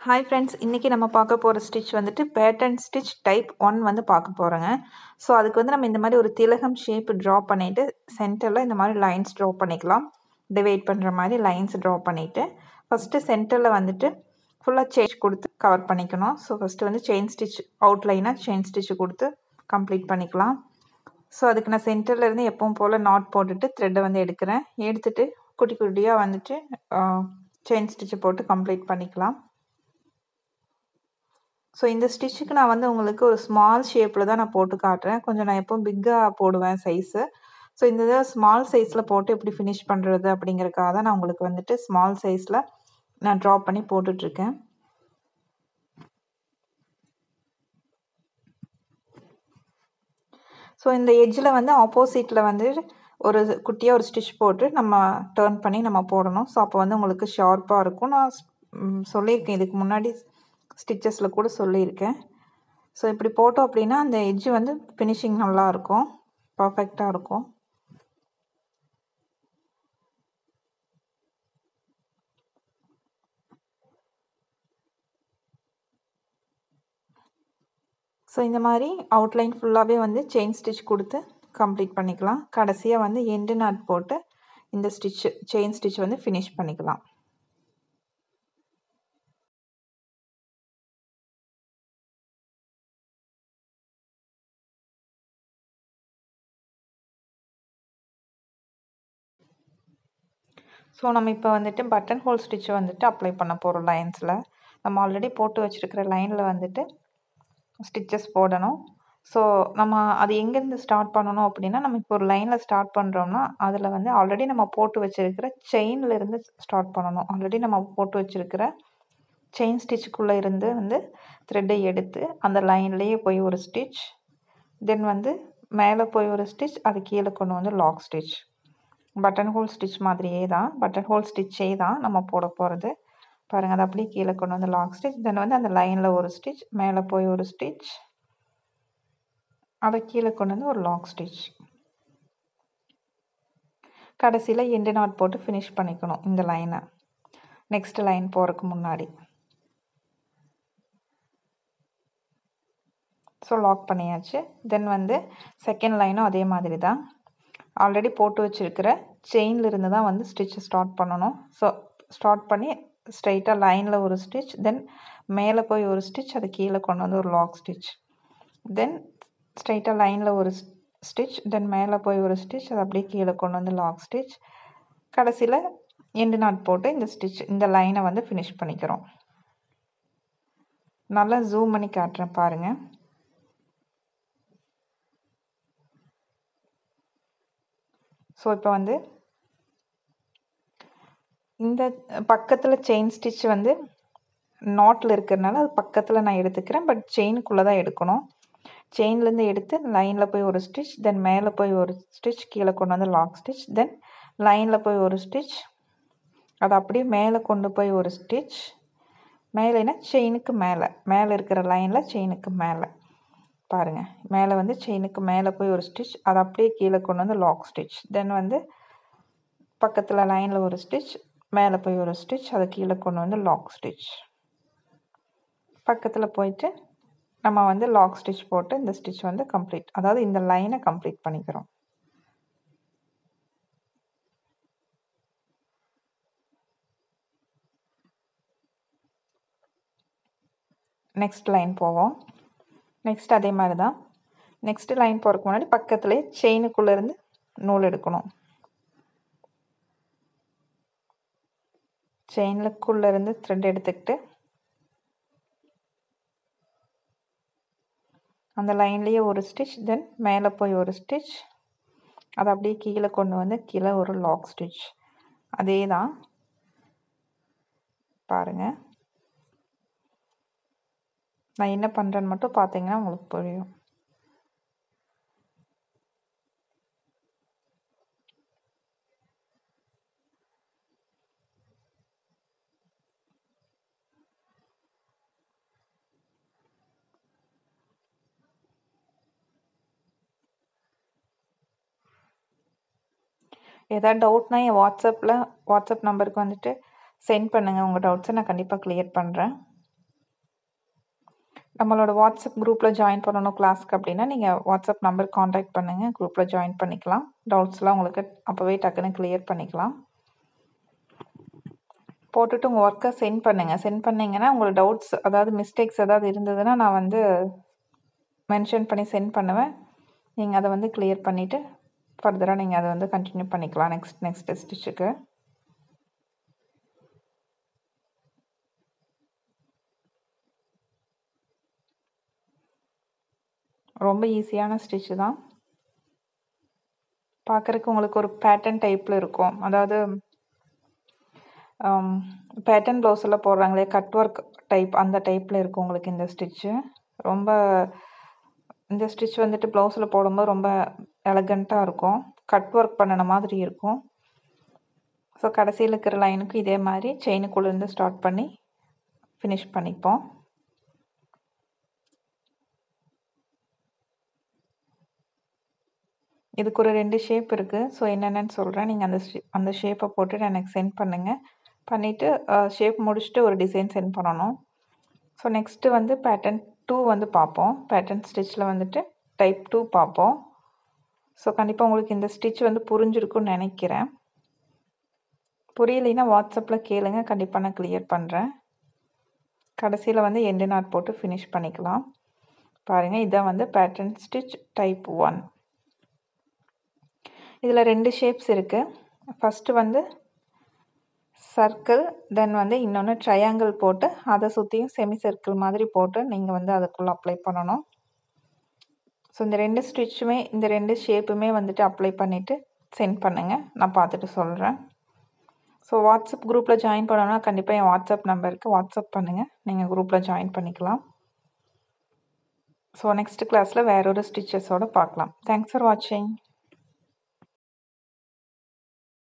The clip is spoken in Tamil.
ஹாய் ஃப்ரெண்ட்ஸ் இன்றைக்கி நம்ம பார்க்க போகிற ஸ்டிச் வந்துட்டு பேட்டன் ஸ்டிச் டைப் ஒன் வந்து பார்க்க போகிறோங்க ஸோ அதுக்கு வந்து நம்ம இந்த மாதிரி ஒரு திலகம் ஷேப் ட்ரா பண்ணிவிட்டு சென்டரில் இந்த மாதிரி லைன்ஸ் ட்ரா பண்ணிக்கலாம். டிவைட் பண்ணுற மாதிரி லைன்ஸ் ட்ரா பண்ணிவிட்டு ஃபஸ்ட்டு சென்டரில் வந்துட்டு ஃபுல்லாக சேஞ்ச் கொடுத்து கவர் பண்ணிக்கணும். ஸோ ஃபஸ்ட்டு வந்து செயின் ஸ்டிச் அவுட்லைனாக செயின் ஸ்டிச் கொடுத்து கம்ப்ளீட் பண்ணிக்கலாம். ஸோ அதுக்கு நான் சென்டர்லேருந்து எப்பவும் போல் நாட் போட்டுட்டு த்ரெட்டை வந்து எடுக்கிறேன். எடுத்துகிட்டு குட்டி குட்டியாக வந்துட்டு செயின் ஸ்டிச்சை போட்டு கம்ப்ளீட் பண்ணிக்கலாம். ஸோ இந்த ஸ்டிச்சுக்கு நான் வந்து உங்களுக்கு ஒரு ஸ்மால் ஷேப்பில் தான் நான் போட்டு காட்டுறேன். கொஞ்சம் நான் எப்போவும் பிக்காக போடுவேன் சைஸு ஸோ இந்த இதை ஸ்மால் சைஸில் போட்டு எப்படி ஃபினிஷ் பண்ணுறது அப்படிங்கிறக்காக தான் நான் உங்களுக்கு வந்துட்டு ஸ்மால் சைஸில் நான் ட்ரா பண்ணி போட்டுட்ருக்கேன். ஸோ இந்த எட்ஜில் வந்து ஆப்போசிட்டில் வந்து ஒரு குட்டியாக ஒரு ஸ்டிச் போட்டு நம்ம டேர்ன் பண்ணி நம்ம போடணும். ஸோ அப்போ வந்து உங்களுக்கு ஷார்ப்பாக இருக்கும். நான் சொல்லியிருக்கேன். இதுக்கு முன்னாடி ஸ்டிச்சஸில் கூட சொல்லியிருக்கேன். ஸோ இப்படி போட்டோம் அப்படின்னா அந்த எட்ஜு வந்து ஃபினிஷிங் நல்லாயிருக்கும். பர்ஃபெக்டாக இருக்கும். ஸோ இந்த மாதிரி அவுட்லைன் ஃபுல்லாகவே வந்து செயின் ஸ்டிச் கொடுத்து கம்ப்ளீட் பண்ணிக்கலாம். கடைசியாக வந்து எண்டு நாட் போட்டு இந்த ஸ்டிச்சு செயின் ஸ்டிச் வந்து ஃபினிஷ் பண்ணிக்கலாம். ஸோ நம்ம இப்போ வந்துட்டு பட்டன் ஹோல் ஸ்டிச்சை வந்துட்டு அப்ளை பண்ண போகிறோம் லைன்ஸில் நம்ம ஆல்ரெடி போட்டு வச்சுருக்கிற லைனில் வந்துட்டு ஸ்டிச்சஸ் போடணும். ஸோ நம்ம அது எங்கேருந்து ஸ்டார்ட் பண்ணணும் அப்படின்னா நம்ம இப்போ ஒரு லைனில் ஸ்டார்ட் பண்ணுறோம்னா அதில் வந்து ஆல்ரெடி நம்ம போட்டு வச்சுருக்கிற செயின்லேருந்து ஸ்டார்ட் பண்ணணும். ஆல்ரெடி நம்ம போட்டு வச்சுருக்கிற செயின் ஸ்டிச்சுக்குள்ளே இருந்து வந்து த்ரெட்டை எடுத்து அந்த லைன்லேயே போய் ஒரு ஸ்டிச் தென் வந்து மேலே போய் ஒரு ஸ்டிச் அது கீழே கொண்டு வந்து lock stitch button hole stitch மாதிரியே தான் பட்டன் ஹோல் ஸ்டிச்சே தான் நம்ம போட போகிறது பாருங்கள் அதை அப்படியே கீழே கொண்டு வந்து லாக் ஸ்டிச் தென் வந்து அந்த லைனில் ஒரு ஸ்டிச் மேலே போய் ஒரு ஸ்டிச் அதை கீழே கொண்டு வந்து ஒரு லாக் ஸ்டிச் கடைசியில் எண்டு நாட் போட்டு ஃபினிஷ் பண்ணிக்கணும் இந்த லைனை நெக்ஸ்ட் லைன் போகிறதுக்கு முன்னாடி. ஸோ லாக் பண்ணியாச்சு. தென் வந்து செகண்ட் லைனும் அதே மாதிரி தான். ஆல்ரெடி போட்டு வச்சுருக்கிற செயினில் இருந்து தான் வந்து ஸ்டிச்சை ஸ்டார்ட் பண்ணணும். ஸோ ஸ்டார்ட் பண்ணி ஸ்ட்ரைட்டாக லைனில் ஒரு ஸ்டிச் தென் மேலே போய் ஒரு ஸ்டிச் அது கீழே கொண்டு வந்து ஒரு லாக் ஸ்டிச் தென் ஸ்ட்ரைட்டாக லைனில் ஒரு ஸ்டிச் தென் மேலே போய் ஒரு ஸ்டிச் அது அப்படியே கீழே கொண்டு வந்து லாக் ஸ்டிச் கடைசியில் எண்டு நாட் போட்டு இந்த ஸ்டிச் இந்த லைனை வந்து ஃபினிஷ் பண்ணிக்கிறோம். நல்லா ஜூம் பண்ணி காட்டுறேன் பாருங்கள் ஸோ இப்போ வந்து இந்த பக்கத்தில் செயின் ஸ்டிச் வந்து நாட்டில் இருக்கிறனால அது பக்கத்தில் நான் எடுத்துக்கிறேன். பட் செயினுக்குள்ளே தான் எடுக்கணும். செயின்லேருந்து எடுத்து லைனில் போய் ஒரு ஸ்டிச் தென் மேலே போய் ஒரு ஸ்டிச் கீழே கொண்டு வந்து லாக் ஸ்டிச் தென் லைனில் போய் ஒரு ஸ்டிச் அதை அப்படியே மேலே கொண்டு போய் ஒரு ஸ்டிச் மேலேனா செயினுக்கு மேலே. மேலே இருக்கிற லைனில் செயினுக்கு மேலே. பாருங்கள் மேலே வந்து செயினுக்கு மேலே போய் ஒரு ஸ்டிச் அதை அப்படியே கீழே கொண்டு வந்து லாக் ஸ்டிச் தென் வந்து பக்கத்தில் லைனில் ஒரு ஸ்டிச் மேலே போய் ஒரு ஸ்டிச் அதை கீழே கொண்டு வந்து லாக் ஸ்டிச் பக்கத்தில் போயிட்டு நம்ம வந்து லாக் ஸ்டிச் போட்டு இந்த ஸ்டிச் வந்து கம்ப்ளீட் அதாவது இந்த லைனை கம்ப்ளீட் பண்ணிக்கிறோம். நெக்ஸ்ட் லைன் போவோம். நெக்ஸ்ட் அதே மாதிரி தான் நெக்ஸ்ட் லைன் போகிறதுக்கு முன்னாடி பக்கத்துலேயே செயினுக்குள்ளேருந்து நூல் எடுக்கணும். செயினுக்குள்ளேருந்து த்ரெட் எடுத்துக்கிட்டு அந்த லைன்லேயே ஒரு ஸ்டிச் தென் மேலே போய் ஒரு ஸ்டிச் அதை அப்படியே கீழே கொண்டு வந்து கீழே ஒரு லாக் ஸ்டிச் அதே தான் பாருங்கள் நான் என்ன பண்ணுறேன்னு மட்டும் பார்த்தீங்கன்னா உங்களுக்கு புரியும். ஏதாவது டவுட்னா என் வாட்ஸ்அப்பில் வாட்ஸ்அப் நம்பருக்கு வந்துட்டு சென்ட் பண்ணுங்கள் உங்கள் டவுட்ஸை நான் கண்டிப்பாக க்ளியர் பண்ணுறேன் நம்மளோட வாட்ஸ்அப் குரூப்பில் ஜாயின் பண்ணணும் கிளாஸ்க்கு அப்படின்னா நீங்கள் வாட்ஸ்அப் நம்பர் காண்டாக்ட் பண்ணுங்கள் குரூப்பில் ஜாயின் பண்ணிக்கலாம். டவுட்ஸ்லாம் உங்களுக்கு அப்போவே டக்குன்னு கிளியர் பண்ணிக்கலாம். போட்டுட்டு உங்கள் ஒர்க்கை சென்ட் பண்ணுங்கள் சென்ட் பண்ணிங்கன்னா உங்களுக்கு டவுட்ஸ் அதாவது மிஸ்டேக்ஸ் ஏதாவது இருந்ததுன்னா நான் வந்து மென்ஷன் பண்ணி சென்ட் பண்ணுவேன். நீங்கள் அதை வந்து கிளியர் பண்ணிவிட்டு ஃபர்தராக நீங்கள் அதை வந்து கண்டினியூ பண்ணிக்கலாம். நெக்ஸ்ட் நெக்ஸ்ட் ஸ்டிச்சுக்கு ரொம்ப ஈஸியான ஸ்டிச்சு தான். பார்க்குறக்கு உங்களுக்கு ஒரு பேட்டர்ன் டைப்பில் இருக்கும். அதாவது பேட்டர்ன் ப்ளவுஸ் எல்லாம் போடுறாங்களே கட் ஒர்க் டைப் அந்த டைப்பில் இருக்கும் உங்களுக்கு இந்த ஸ்டிச்சு ரொம்ப இந்த ஸ்டிச் வந்துட்டு ப்ளவுஸில் போடும்போது ரொம்ப எலகண்ட்டாக இருக்கும். கட் ஒர்க் பண்ணின மாதிரி இருக்கும். ஸோ கடைசியில் இருக்கிற லைனுக்கு இதே மாதிரி செயினுக்குள்ளேருந்து ஸ்டார்ட் பண்ணி ஃபினிஷ் பண்ணிப்போம். இதுக்கு ஒரு ரெண்டு ஷேப் இருக்குது ஸோ என்னென்னு சொல்கிறேன் நீங்கள் அந்த அந்த ஷேப்பை போட்டு எனக்கு சென்ட் பண்ணுங்கள் பண்ணிவிட்டு ஷேப் முடிச்சுட்டு ஒரு டிசைன் சென்ட் பண்ணணும். ஸோ நெக்ஸ்ட்டு வந்து பேட்டர்ன் டூ வந்து பார்ப்போம். பேட்டர்ன் ஸ்டிச்சில் வந்துட்டு டைப் டூ பார்ப்போம். ஸோ கண்டிப்பாக உங்களுக்கு இந்த ஸ்டிச் வந்து புரிஞ்சிருக்குன்னு நினைக்கிறேன். புரியலைன்னா வாட்ஸ்அப்பில் கேளுங்க. கண்டிப்பாக நான் கிளியர் பண்ணுறேன் கடைசியில் வந்து எண்டு நாட் போட்டு ஃபினிஷ் பண்ணிக்கலாம். பாருங்கள் இதான் வந்து பேட்டர்ன் ஸ்டிச் டைப் ஒன் இதில் ரெண்டு ஷேப்ஸ் இருக்குது ஃபஸ்ட்டு வந்து சர்க்கிள் தென் வந்து இன்னொன்று ட்ரையாங்கிள் போட்டு அதை சுற்றியும் செமி சர்க்கிள் மாதிரி போட்டு நீங்கள் வந்து அதுக்குள்ளே அப்ளை பண்ணணும். ஸோ இந்த ரெண்டு ஸ்டிச்சுமே இந்த ரெண்டு ஷேப்புமே வந்துட்டு அப்ளை பண்ணிவிட்டு சென்ட் பண்ணுங்கள் நான் பார்த்துட்டு சொல்கிறேன் ஸோ வாட்ஸ்அப் குரூப்பில் ஜாயின் பண்ணணும்னா கண்டிப்பாக என் வாட்ஸ்அப் நம்பருக்கு வாட்ஸ்அப் பண்ணுங்கள் நீங்கள் குரூப்பில் ஜாயின் பண்ணிக்கலாம். ஸோ நெக்ஸ்ட் கிளாஸில் வேறொரு ஸ்டிச்சஸோடு பார்க்கலாம். தேங்க்ஸ் ஃபார் வாட்சிங்